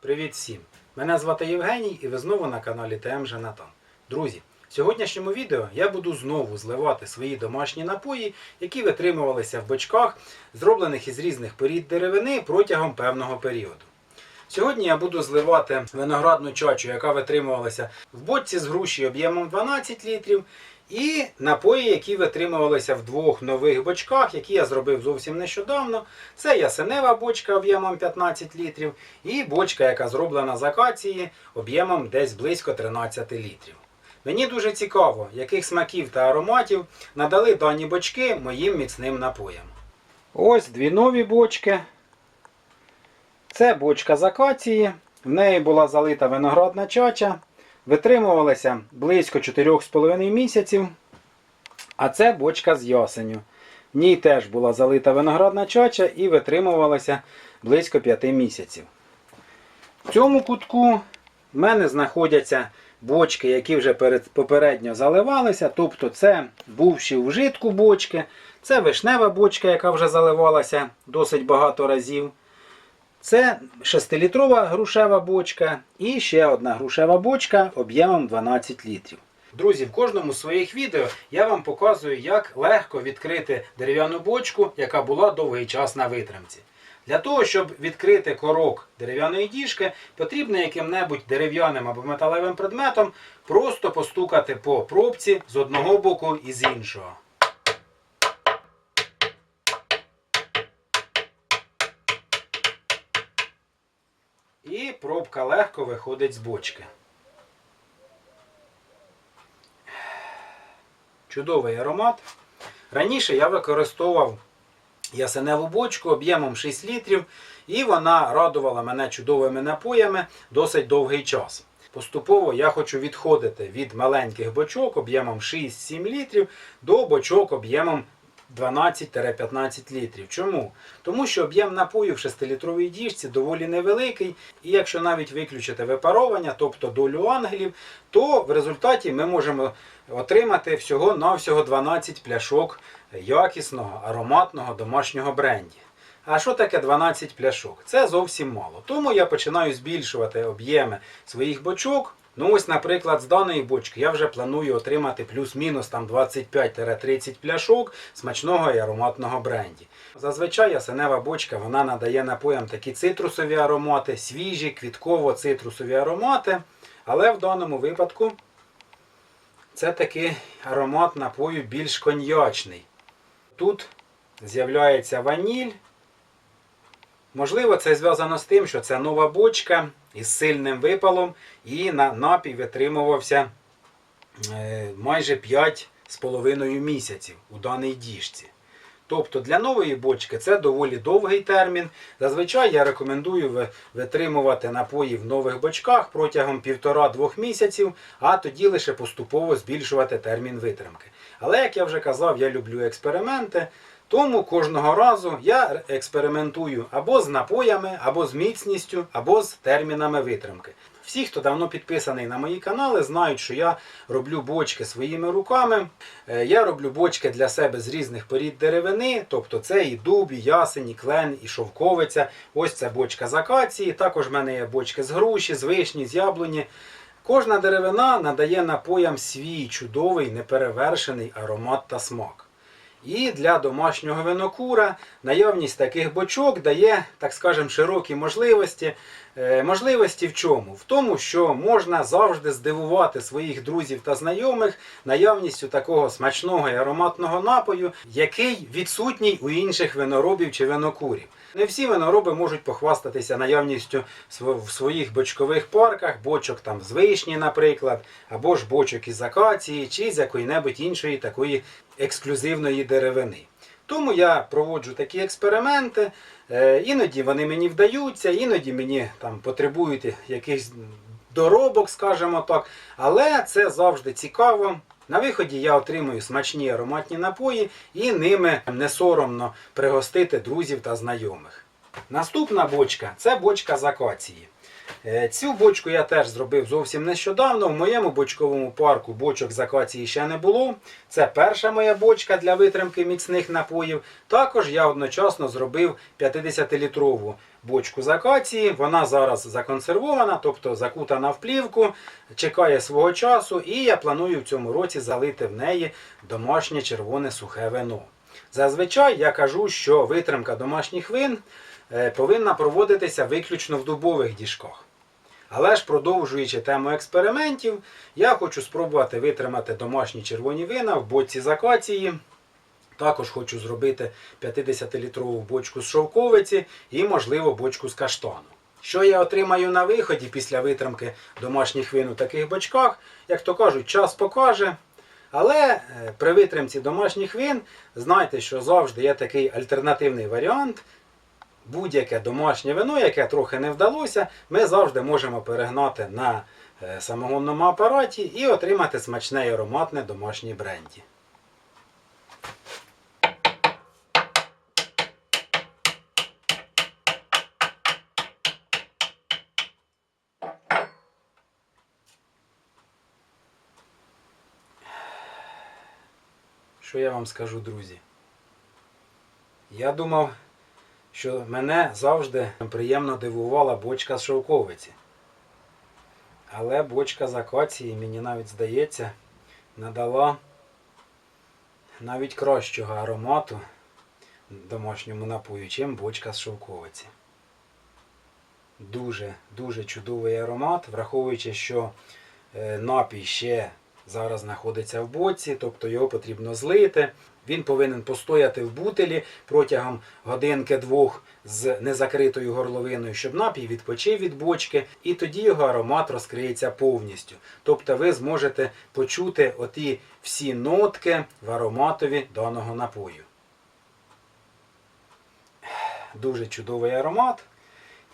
Привіт всім! Мене звати Євгеній і ви знову на каналі ТМ Женатан. Друзі, в сьогоднішньому відео я буду знову зливати свої домашні напої, які витримувалися в бочках, зроблених із різних порід деревини протягом певного періоду. Сьогодні я буду зливати виноградну чачу, яка витримувалася в бочці з груші об'ємом 12 літрів, і напої, які витримувалися в двох нових бочках, які я зробив зовсім нещодавно. Це ясенева бочка об'ємом 15 літрів і бочка, яка зроблена з акації об'ємом десь близько 13 літрів. Мені дуже цікаво, яких смаків та ароматів надали дані бочки моїм міцним напоям. Ось дві нові бочки. Це бочка з акації. В неї була залита виноградна чача. Витримувалася близько 4,5 місяців. А це бочка з ясеню. В ній теж була залита виноградна чача і витримувалася близько 5 місяців. В цьому кутку в мене знаходяться бочки, які вже попередньо заливалися. Тобто це бувші в житку бочки, це вишнева бочка, яка вже заливалася досить багато разів. Це 6-літрова грушева бочка і ще одна грушева бочка об'ємом 12 літрів. Друзі, в кожному з своїх відео я вам показую, як легко відкрити дерев'яну бочку, яка була довгий час на витримці. Для того, щоб відкрити корок дерев'яної діжки, потрібно яким-небудь дерев'яним або металевим предметом просто постукати по пробці з одного боку і з іншого. І пробка легко виходить з бочки. Чудовий аромат. Раніше я використовував ясеневу бочку об'ємом 6 літрів, і вона радувала мене чудовими напоями досить довгий час. Поступово я хочу відходити від маленьких бочок об'ємом 6-7 літрів до бочок об'ємом 12-15 літрів. Чому? Тому що об'єм напою в 6-літровій діжці доволі невеликий, і якщо навіть виключити випаровування, тобто долю ангелів, то в результаті ми можемо отримати всього-навсього 12 пляшок якісного ароматного домашнього бренді. А що таке 12 пляшок? Це зовсім мало. Тому я починаю збільшувати об'єми своїх бочок. Ну ось, наприклад, з даної бочки я вже планую отримати плюс-мінус там 25-30 пляшок смачного і ароматного бренді. Зазвичай ясенева бочка вона надає напоям такі цитрусові аромати, свіжі, квітково-цитрусові аромати. Але в даному випадку це такий аромат напою більш коньячний. Тут з'являється ваніль. Можливо, це зв'язано з тим, що це нова бочка із сильним випалом, і на напій витримувався е, майже 5,5 місяців у даній діжці. Тобто для нової бочки це доволі довгий термін. Зазвичай я рекомендую витримувати напої в нових бочках протягом 1,5-2 місяців, а тоді лише поступово збільшувати термін витримки. Але, як я вже казав, я люблю експерименти. Тому кожного разу я експериментую або з напоями, або з міцністю, або з термінами витримки. Всі, хто давно підписаний на мої канали, знають, що я роблю бочки своїми руками. Е, Я роблю бочки для себе з різних порід деревини, тобто це і дуб, і ясень, і клен, і шовковиця. Ось це бочка з акації. Також в мене є бочки з груші, з вишні, з яблуні. Кожна деревина надає напоям свій чудовий, неперевершений аромат та смак. І для домашнього винокура наявність таких бочок дає, так скажемо, широкі можливості. Е, Можливості в чому? В тому, що можна завжди здивувати своїх друзів та знайомих наявністю такого смачного і ароматного напою, який відсутній у інших виноробів чи винокурів. Не всі винороби можуть похвастатися наявністю в своїх бочкових парках, бочок там з вишні, наприклад, або ж бочок із акації, чи з якої-небудь іншої такої ексклюзивної деревини. Тому я проводжу такі експерименти. Е, Іноді вони мені вдаються, іноді мені там потребують якихось доробок, скажімо так. Але це завжди цікаво. На виході я отримую смачні ароматні напої і ними не соромно пригостити друзів та знайомих. Наступна бочка це бочка з акації. Е, Цю бочку я теж зробив зовсім нещодавно. В моєму бочковому парку бочок з акації ще не було. Це перша моя бочка для витримки міцних напоїв. Також я одночасно зробив 50-літрову бочку з акації. Вона зараз законсервована, тобто закутана в плівку, чекає свого часу, і я планую в цьому році залити в неї домашнє червоне сухе вино. Зазвичай я кажу, що витримка домашніх вин повинна проводитися виключно в дубових діжках. Але ж продовжуючи тему експериментів, я хочу спробувати витримати домашні червоні вина в боці з акації. Також хочу зробити 50-літрову бочку з шовковиці і, можливо, бочку з каштану. Що я отримаю на виході після витримки домашніх вин у таких бочках, як то кажуть, час покаже. Але е, при витримці домашніх вин знайте, що завжди є такий альтернативний варіант. Будь-яке домашнє вино, яке трохи не вдалося, ми завжди можемо перегнати на е, самогонному апараті і отримати смачне і ароматне домашнє бренді. Що я вам скажу, друзі? Я думав, що мене завжди приємно дивувала бочка з шовковиці. Але бочка з акації, мені навіть здається, надала навіть кращого аромату домашньому напою, чим бочка з шовковиці. Дуже, дуже чудовий аромат, враховуючи, що е, напій ще зараз знаходиться в боці, тобто його потрібно злити. Він повинен постояти в бутелі протягом годинки-двох з незакритою горловиною, щоб напій відпочив від бочки, і тоді його аромат розкриється повністю. Тобто ви зможете почути оті всі нотки в ароматові даного напою. Дуже чудовий аромат.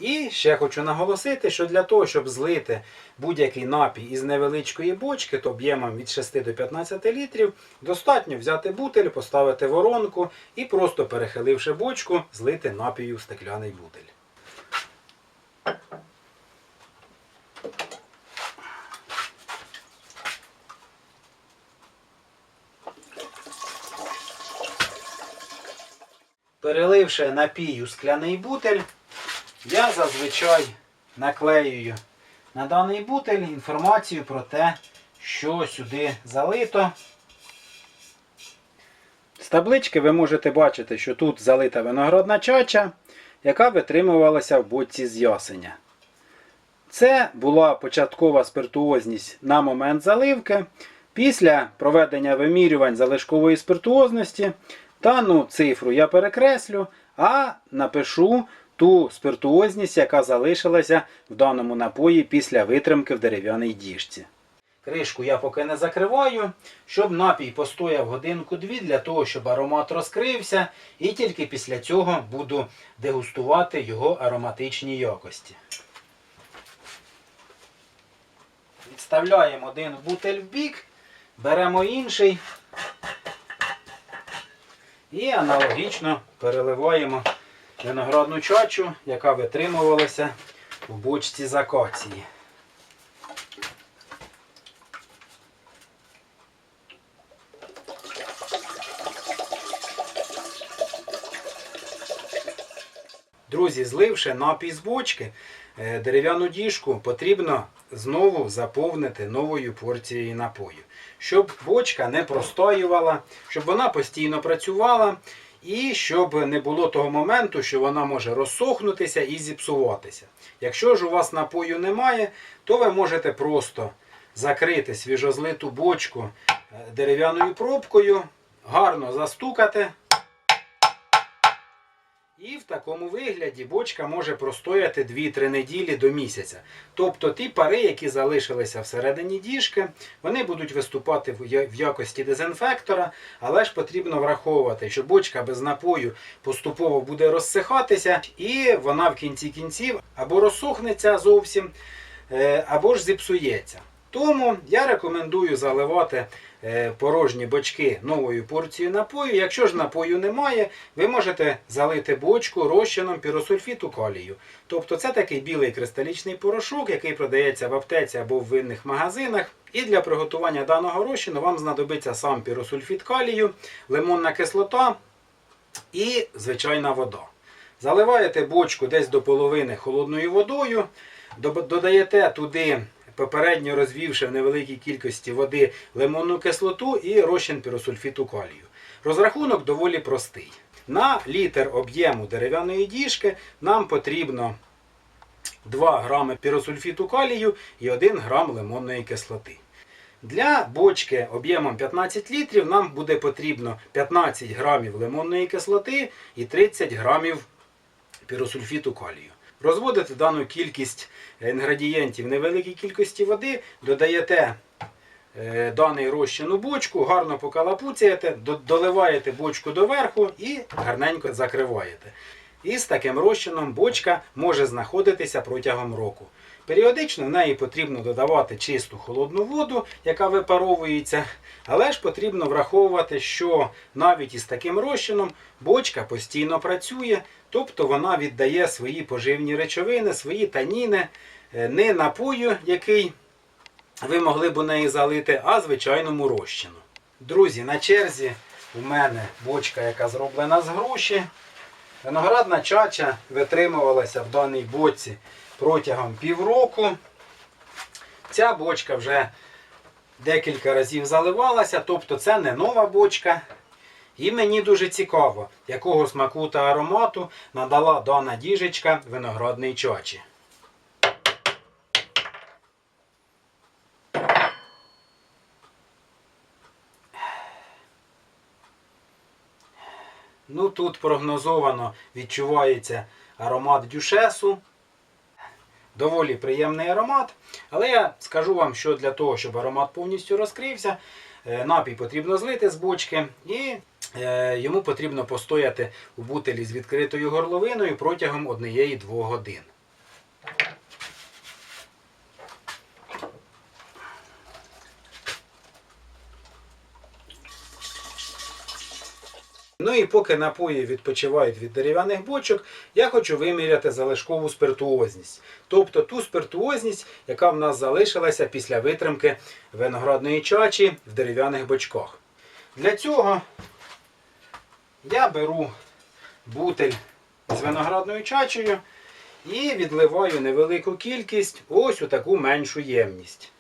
І ще хочу наголосити, що для того, щоб злити будь-який напій із невеличкої бочки, то об'ємом від 6 до 15 літрів, достатньо взяти бутиль, поставити воронку і просто перехиливши бочку, злити напію в стекляний бутиль. Переливши напій у скляний бутиль, я зазвичай наклеюю на даний бутиль інформацію про те, що сюди залито. З таблички ви можете бачити, що тут залита виноградна чача, яка витримувалася в бочці з ясеня. Це була початкова спиртуозність на момент заливки. Після проведення вимірювань залишкової спиртуозності дану цифру я перекреслю, а напишу ту спиртуозність, яка залишилася в даному напої після витримки в дерев'яній діжці. Кришку я поки не закриваю, щоб напій постояв годинку-дві для того, щоб аромат розкрився, і тільки після цього буду дегустувати його ароматичні якості. Відставляємо один бутель в бік, беремо інший і аналогічно переливаємо виноградну чачу, яка витримувалася в бочці з. Друзі, зливши напій з бочки, е, дерев'яну діжку потрібно знову заповнити новою порцією напою, щоб бочка не простоювала, щоб вона постійно працювала і щоб не було того моменту, що вона може розсохнутися і зіпсуватися. Якщо ж у вас напою немає, то ви можете просто закрити свіжозлиту бочку е, дерев'яною пробкою, гарно застукати. І в такому вигляді бочка може простояти 2-3 неділі до місяця. Тобто ті пари, які залишилися всередині діжки, вони будуть виступати в якості дезінфектора, але ж потрібно враховувати, що бочка без напою поступово буде розсихатися, і вона в кінці кінців або розсохнеться зовсім, е, або ж зіпсується. Тому я рекомендую заливати порожні бочки новою порцією напою. Якщо ж напою немає, ви можете залити бочку розчином піросульфіту калію. Тобто це такий білий кристалічний порошок, який продається в аптеці або в винних магазинах. І для приготування даного розчину вам знадобиться сам піросульфіт калію, лимонна кислота і звичайна вода. Заливаєте бочку десь до половини холодною водою, додаєте туди, попередньо розвівши в невеликій кількості води лимонну кислоту і розчин піросульфіту калію. Розрахунок доволі простий. На літр об'єму дерев'яної діжки нам потрібно 2 грами піросульфіту калію і 1 грам лимонної кислоти. Для бочки об'ємом 15 літрів нам буде потрібно 15 грамів лимонної кислоти і 30 грамів піросульфіту калію. Розводите дану кількість інгредієнтів невеликій кількості води, додаєте е, даний розчин у бочку, гарно покалапуцяєте, доливаєте бочку доверху і гарненько закриваєте. І з таким розчином бочка може знаходитися протягом року. Періодично в неї потрібно додавати чисту холодну воду, яка випаровується, але ж потрібно враховувати, що навіть із таким розчином бочка постійно працює, тобто вона віддає свої поживні речовини, свої таніни, е, не напою, який ви могли б у неї залити, а звичайному розчину. Друзі, на черзі у мене бочка, яка зроблена з груші. Виноградна чача витримувалася в даній боці протягом півроку. Ця бочка вже декілька разів заливалася, тобто це не нова бочка. І мені дуже цікаво, якого смаку та аромату надала дана діжечка виноградної чачі. Ну тут прогнозовано відчувається аромат дюшесу. Доволі приємний аромат. Але я скажу вам, що для того, щоб аромат повністю розкрився, е, напій потрібно злити з бочки і е, йому потрібно постояти у бутилі з відкритою горловиною протягом 1-2 годин. Ну і поки напої відпочивають від дерев'яних бочок, я хочу виміряти залишкову спиртуозність. Тобто ту спиртуозність, яка в нас залишилася після витримки виноградної чачі в дерев'яних бочках. Для цього я беру бутель з виноградною чачею і відливаю невелику кількість ось у таку меншу ємність.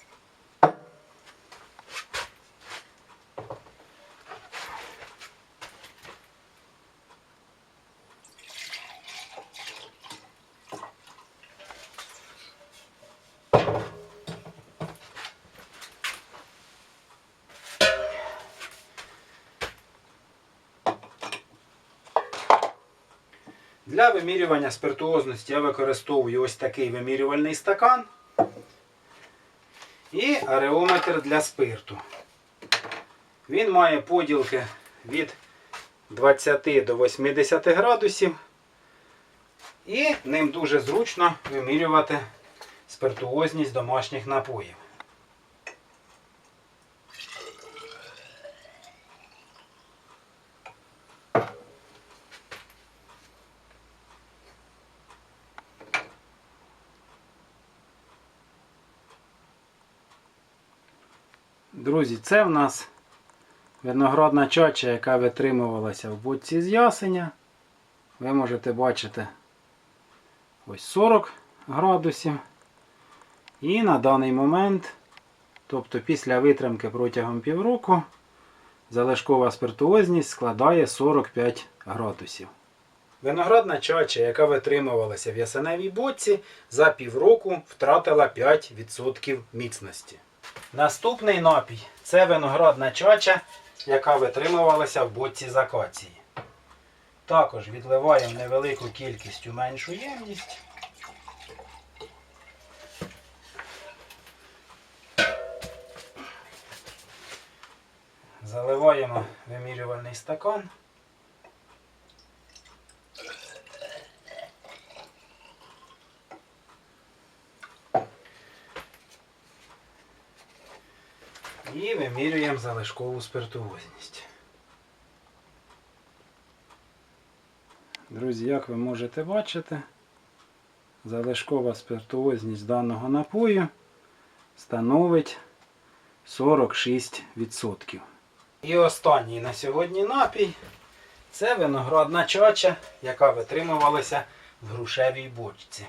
Для вимірювання спиртуозності я використовую ось такий вимірювальний стакан і ареометр для спирту. Він має поділки від 20 до 80 градусів. І ним дуже зручно вимірювати спиртуозність домашніх напоїв. Друзі, це в нас виноградна чача, яка витримувалася в бочці з ясеня. Ви можете бачити ось 40 градусів. І на даний момент, тобто після витримки протягом півроку, залишкова спиртуозність складає 45 градусів. Виноградна чача, яка витримувалася в ясеневій боці, за півроку втратила 5% міцності. Наступний напій це виноградна чача, яка витримувалася в боці з акації. Також відливаємо невелику кількість у меншу ємність. Заливаємо вимірювальний стакан. І вимірюємо залишкову спиртуозність. Друзі, як ви можете бачити, залишкова спиртуозність даного напою становить 46%. І останній на сьогодні напій це виноградна чача, яка витримувалася в грушевій бочці.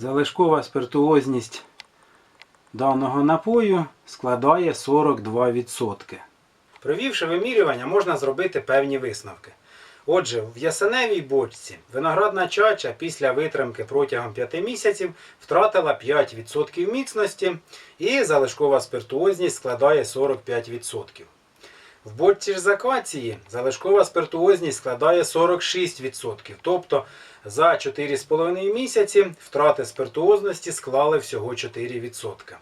Залишкова спиртуозність даного напою складає 42%. Провівши вимірювання, можна зробити певні висновки. Отже, в ясеневій бочці виноградна чача після витримки протягом 5 місяців втратила 5% міцності і залишкова спиртуозність складає 45%. В бочці ж заквації залишкова спиртуозність складає 46%. Тобто за 4,5 місяці втрати спиртуозності склали всього 4%.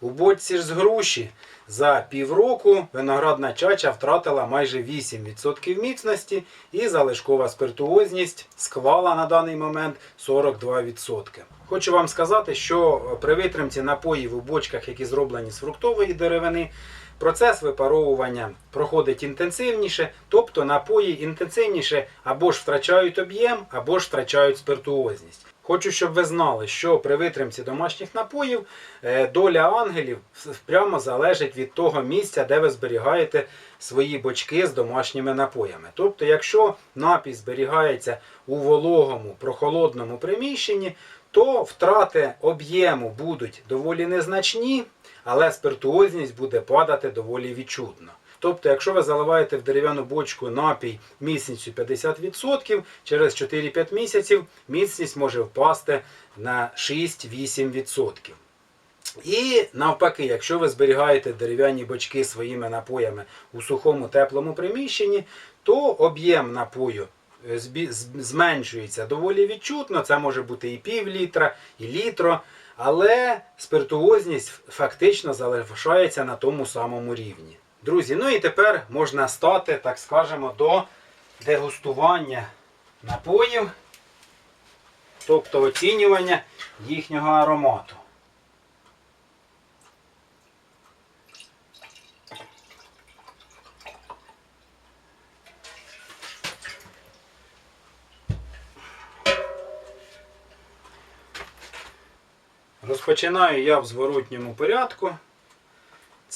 У бочці ж з груші за півроку виноградна чача втратила майже 8% міцності і залишкова спиртуозність склала на даний момент 42%. Хочу вам сказати, що при витримці напоїв у бочках, які зроблені з фруктової деревини, Процес випаровування проходить інтенсивніше, тобто напої інтенсивніше або ж втрачають об'єм, або ж втрачають спиртуозність. Хочу, щоб ви знали, що при витримці домашніх напоїв е, доля ангелів прямо залежить від того місця, де ви зберігаєте свої бочки з домашніми напоями. Тобто, якщо напій зберігається у вологому, прохолодному приміщенні, то втрати об'єму будуть доволі незначні, але спиртуозність буде падати доволі відчутно. Тобто, якщо ви заливаєте в дерев'яну бочку напій міцністю 50%, через 4-5 місяців міцність може впасти на 6-8%. І навпаки, якщо ви зберігаєте дерев'яні бочки своїми напоями у сухому теплому приміщенні, то об'єм напою е, зменшується доволі відчутно. Це може бути і пів літра, і літро. Але спиртуозність фактично залишається на тому самому рівні. Друзі, ну і тепер можна стати, так скажемо, до дегустування напоїв, тобто оцінювання їхнього аромату. Розпочинаю я в зворотньому порядку.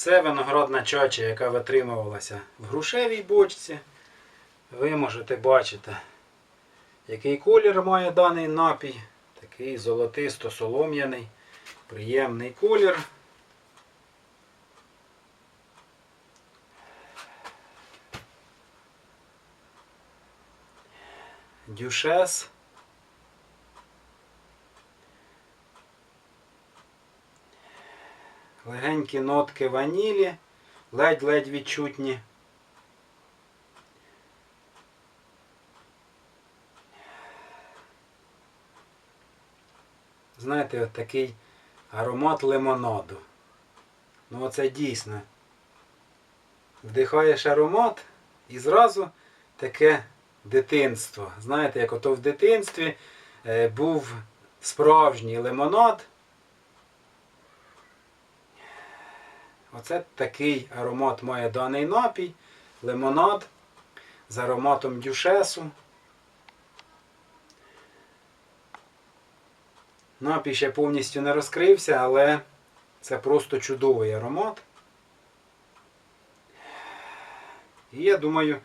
Це виноградна чача, яка витримувалася в грушевій бочці. Ви можете бачити, який колір має даний напій. Такий золотисто-солом'яний, приємний колір. Дюшес. Легенькі нотки ванілі, ледь-ледь відчутні. Знаєте, от такий аромат лимонаду. Ну оце дійсно. Вдихаєш аромат і зразу таке дитинство. Знаєте, як ото в дитинстві е, був справжній лимонад. Оце такий аромат має даний напій, лимонад з ароматом дюшесу. Напій ще повністю не розкрився, але це просто чудовий аромат. І я думаю,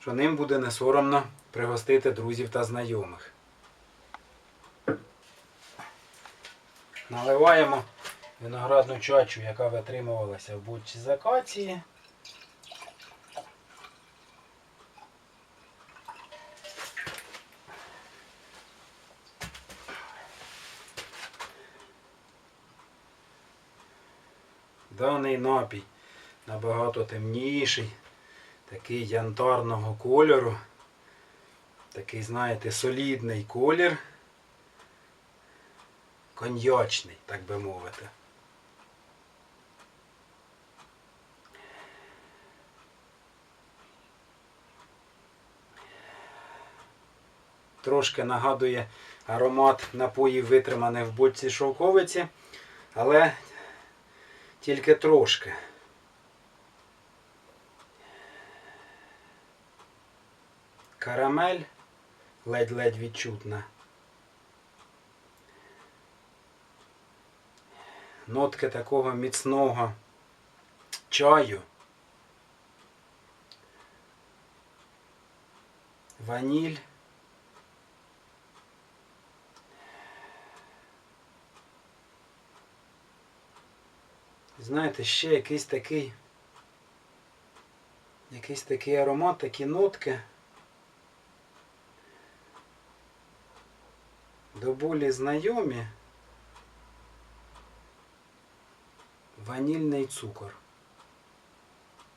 що ним буде не соромно пригостити друзів та знайомих. Наливаємо виноградну чачу, яка витримувалася в бочці з акації. Даний напій набагато темніший, такий янтарного кольору. Такий, знаєте, солідний колір. Коньячний, так би мовити. Трошки нагадує аромат напоїв витриманих в бочці шовковиці, але тільки трошки. Карамель ледь-ледь відчутна. Нотки такого міцного чаю. Ваніль. Знаєте, ще якийсь такий якийсь такий аромат, такі нотки. До болі знайомі. Ванільний цукор.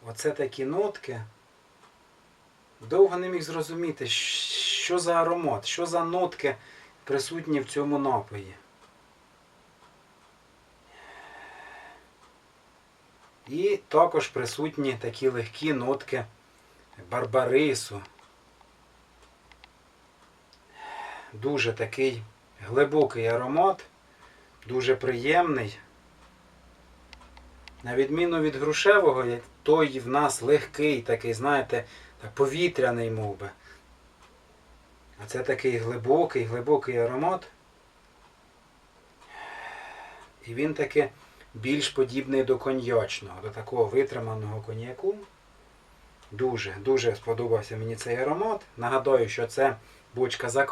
Оце такі нотки. Довго не міг зрозуміти, що за аромат, що за нотки присутні в цьому напої. І також присутні такі легкі нотки барбарису. Дуже такий глибокий аромат, дуже приємний. На відміну від грушевого, той в нас легкий, такий, знаєте, повітряний мов би. А це такий глибокий, глибокий аромат. І він таки більш подібний до коньячного, до такого витриманого коньяку. Дуже, дуже сподобався мені цей аромат. Нагадаю, що це бочка з.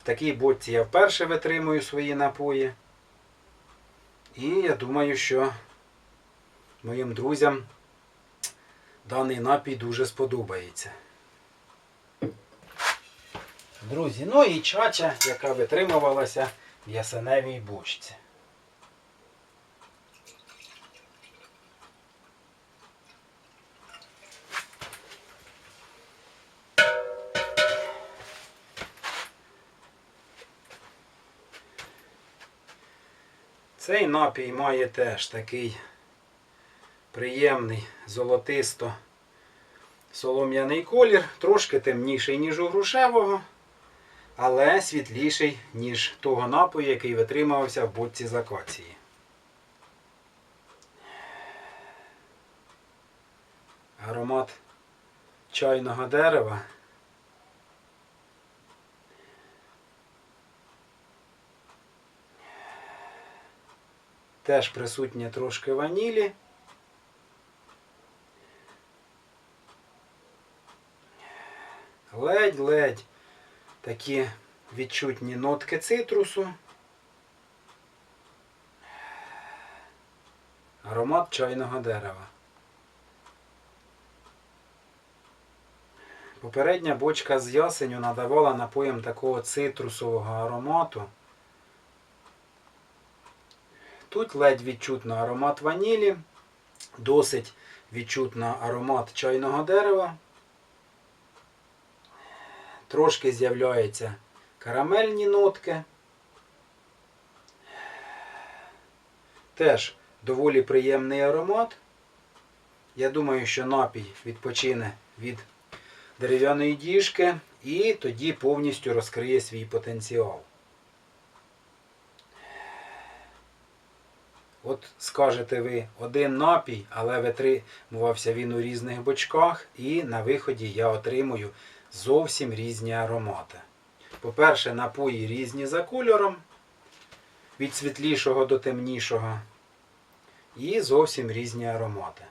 В такій бочці я вперше витримую свої напої. І я думаю, що моїм друзям даний напій дуже сподобається. Друзі, ну і чача, яка витримувалася в ясеневій бочці. Цей напій має теж такий приємний золотисто солом'яний колір, трошки темніший, ніж у грушевого, але світліший, ніж того напою, який витримувався в бочці з акації. Аромат чайного дерева. Теж присутнє трошки ванілі. Ледь-ледь такі відчутні нотки цитрусу. Аромат чайного дерева. Попередня бочка з ясеню надавала напоям такого цитрусового аромату. Тут ледь відчутно аромат ванілі, досить відчутно аромат чайного дерева. Трошки з'являються карамельні нотки. Теж доволі приємний аромат. Я думаю, що напій відпочине від дерев'яної діжки і тоді повністю розкриє свій потенціал. От скажете ви один напій, але витримувався він у різних бочках, і на виході я отримую зовсім різні аромати. По-перше, напої різні за кольором, від світлішого до темнішого, і зовсім різні аромати.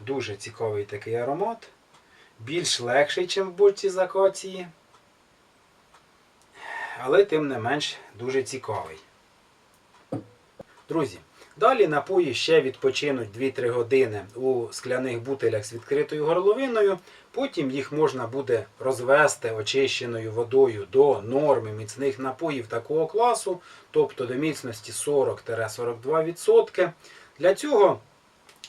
Дуже цікавий такий аромат. Більш легший, ніж в бочці з акації, але тим не менш дуже цікавий. Друзі, далі напої ще відпочинуть 2-3 години у скляних бутилях з відкритою горловиною. Потім їх можна буде розвести очищеною водою до норми міцних напоїв такого класу, тобто до міцності 40-42%. Для цього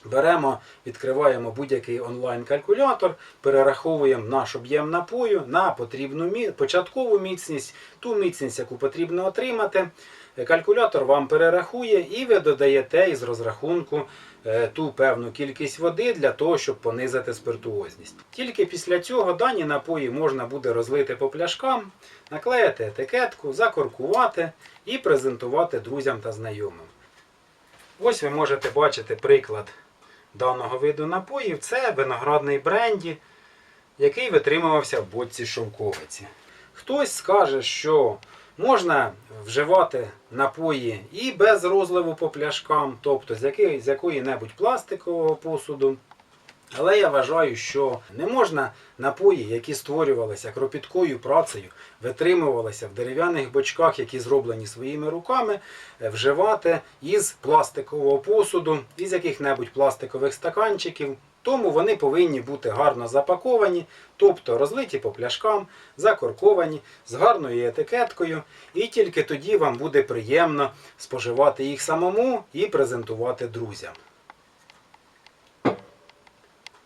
Беремо, відкриваємо будь-який онлайн-калькулятор, перераховуємо наш об'єм напою на потрібну початкову міцність, ту міцність, яку потрібно отримати. Калькулятор вам перерахує і ви додаєте із розрахунку е, ту певну кількість води для того, щоб понизити спиртуозність. Тільки після цього дані напої можна буде розлити по пляшкам, наклеїти етикетку, закоркувати і презентувати друзям та знайомим. Ось ви можете бачити приклад даного виду напоїв. Це виноградний бренді, який витримувався в боці шовковиці. Хтось скаже, що можна вживати напої і без розливу по пляшкам, тобто з, якої, з якої-небудь пластикового посуду. Але я вважаю, що не можна напої, які створювалися кропіткою працею, витримувалися в дерев'яних бочках, які зроблені своїми руками, е, вживати із пластикового посуду, із яких-небудь пластикових стаканчиків. Тому вони повинні бути гарно запаковані, тобто розлиті по пляшкам, закорковані, з гарною етикеткою, і тільки тоді вам буде приємно споживати їх самому і презентувати друзям.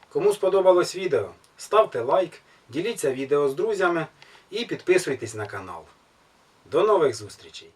Кому сподобалось відео, ставте лайк, діліться відео з друзями і підписуйтесь на канал. До нових зустрічей!